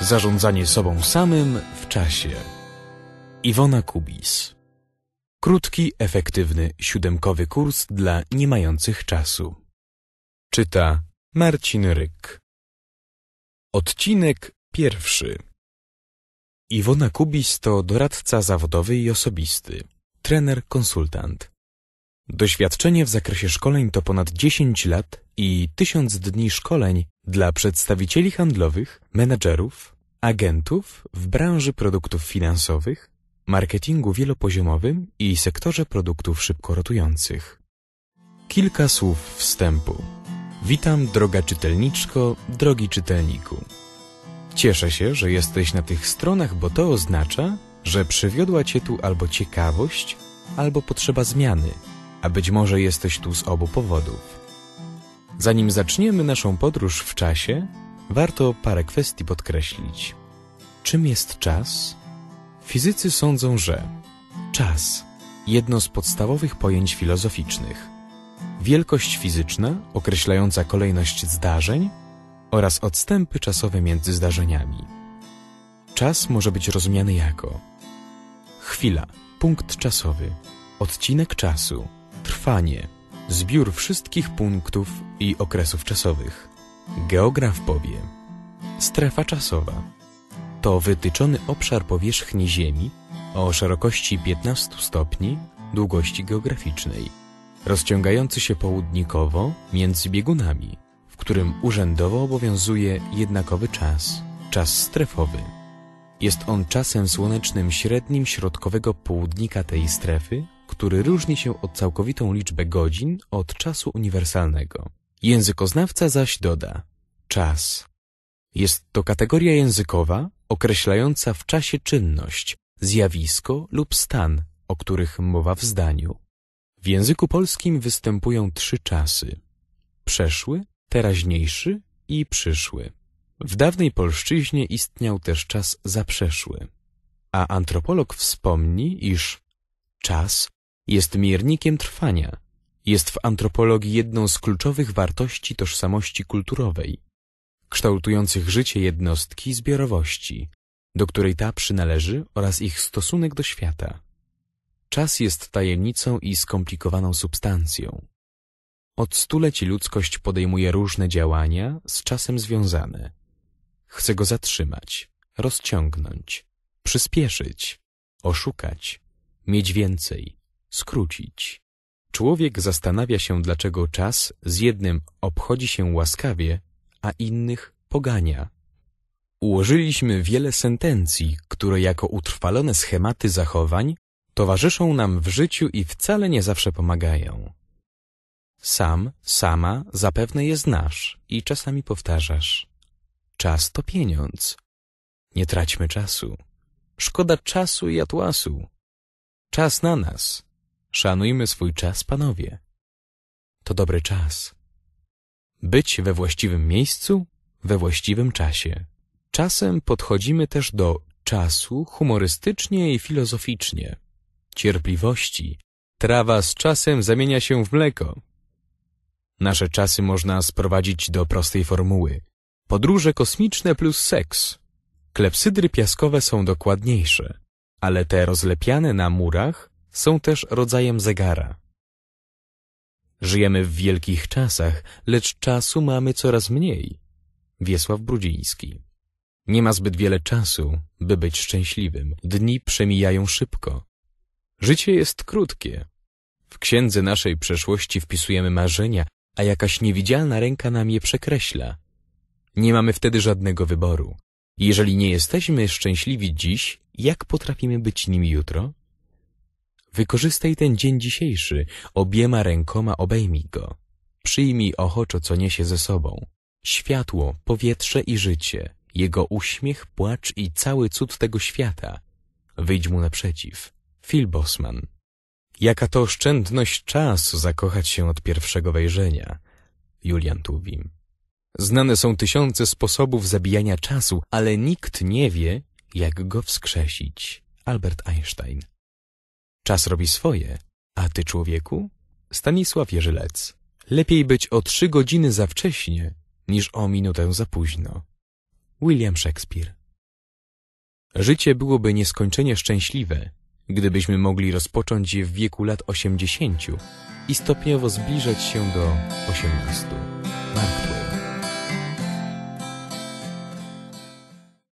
Zarządzanie sobą samym w czasie. Iwona Kubis. Krótki, efektywny, siódemkowy kurs dla nie mających czasu. Czyta Marcin Ryk. Odcinek pierwszy. Iwona Kubis to doradca zawodowy i osobisty, trener, konsultant. Doświadczenie w zakresie szkoleń to ponad 10 lat i 1000 dni szkoleń dla przedstawicieli handlowych, menedżerów, agentów w branży produktów finansowych, marketingu wielopoziomowym i sektorze produktów szybko rotujących. Kilka słów wstępu. Witam, droga czytelniczko, drogi czytelniku. Cieszę się, że jesteś na tych stronach, bo to oznacza, że przywiodła Cię tu albo ciekawość, albo potrzeba zmiany, a być może jesteś tu z obu powodów. Zanim zaczniemy naszą podróż w czasie, warto parę kwestii podkreślić. Czym jest czas? Fizycy sądzą, że czas jedno z podstawowych pojęć filozoficznych. Wielkość fizyczna określająca kolejność zdarzeń oraz odstępy czasowe między zdarzeniami. Czas może być rozumiany jako chwila, punkt czasowy, odcinek czasu, trwanie, zbiór wszystkich punktów i okresów czasowych. Geograf powie, strefa czasowa to wytyczony obszar powierzchni Ziemi o szerokości 15 stopni długości geograficznej, rozciągający się południkowo między biegunami, w którym urzędowo obowiązuje jednakowy czas, czas strefowy. Jest on czasem słonecznym średnim środkowego południka tej strefy, który różni się od całkowitą liczbę godzin od czasu uniwersalnego. Językoznawca zaś doda czas. Jest to kategoria językowa określająca w czasie czynność, zjawisko lub stan, o których mowa w zdaniu. W języku polskim występują trzy czasy: przeszły, teraźniejszy i przyszły. W dawnej polszczyźnie istniał też czas zaprzeszły, a antropolog wspomni, iż czas jest miernikiem trwania, jest w antropologii jedną z kluczowych wartości tożsamości kulturowej, kształtujących życie jednostki zbiorowości, do której ta przynależy oraz ich stosunek do świata. Czas jest tajemnicą i skomplikowaną substancją. Od stuleci ludzkość podejmuje różne działania z czasem związane. Chce go zatrzymać, rozciągnąć, przyspieszyć, oszukać, mieć więcej, skrócić. Człowiek zastanawia się, dlaczego czas z jednym obchodzi się łaskawie, a innych pogania. Ułożyliśmy wiele sentencji, które jako utrwalone schematy zachowań towarzyszą nam w życiu i wcale nie zawsze pomagają. Sam, sama zapewne je znasz i czasami powtarzasz. Czas to pieniądz. Nie traćmy czasu. Szkoda czasu i atłasu. Czas na nas. Szanujmy swój czas, panowie. To dobry czas. Być we właściwym miejscu, we właściwym czasie. Czasem podchodzimy też do czasu humorystycznie i filozoficznie. Cierpliwości. Trawa z czasem zamienia się w mleko. Nasze czasy można sprowadzić do prostej formuły. Podróże kosmiczne plus seks. Klepsydry piaskowe są dokładniejsze, ale te rozlepiane na murach są też rodzajem zegara. Żyjemy w wielkich czasach, lecz czasu mamy coraz mniej. Wiesław Brudziński. Nie ma zbyt wiele czasu, by być szczęśliwym. Dni przemijają szybko. Życie jest krótkie. W księdze naszej przeszłości wpisujemy marzenia, a jakaś niewidzialna ręka nam je przekreśla. Nie mamy wtedy żadnego wyboru. Jeżeli nie jesteśmy szczęśliwi dziś, jak potrafimy być nimi jutro? Wykorzystaj ten dzień dzisiejszy, obiema rękoma obejmij go. Przyjmij ochoczo, co niesie ze sobą. Światło, powietrze i życie, jego uśmiech, płacz i cały cud tego świata. Wyjdź mu naprzeciw. Phil Bosman. Jaka to oszczędność czasu zakochać się od pierwszego wejrzenia. Julian Tuwim. Znane są tysiące sposobów zabijania czasu, ale nikt nie wie, jak go wskrzesić. Albert Einstein. Czas robi swoje, a ty człowieku? Stanisław Jerzylec. Lepiej być o trzy godziny za wcześnie, niż o minutę za późno. William Shakespeare Życie byłoby nieskończenie szczęśliwe, gdybyśmy mogli rozpocząć je w wieku lat osiemdziesięciu i stopniowo zbliżać się do osiemnastu.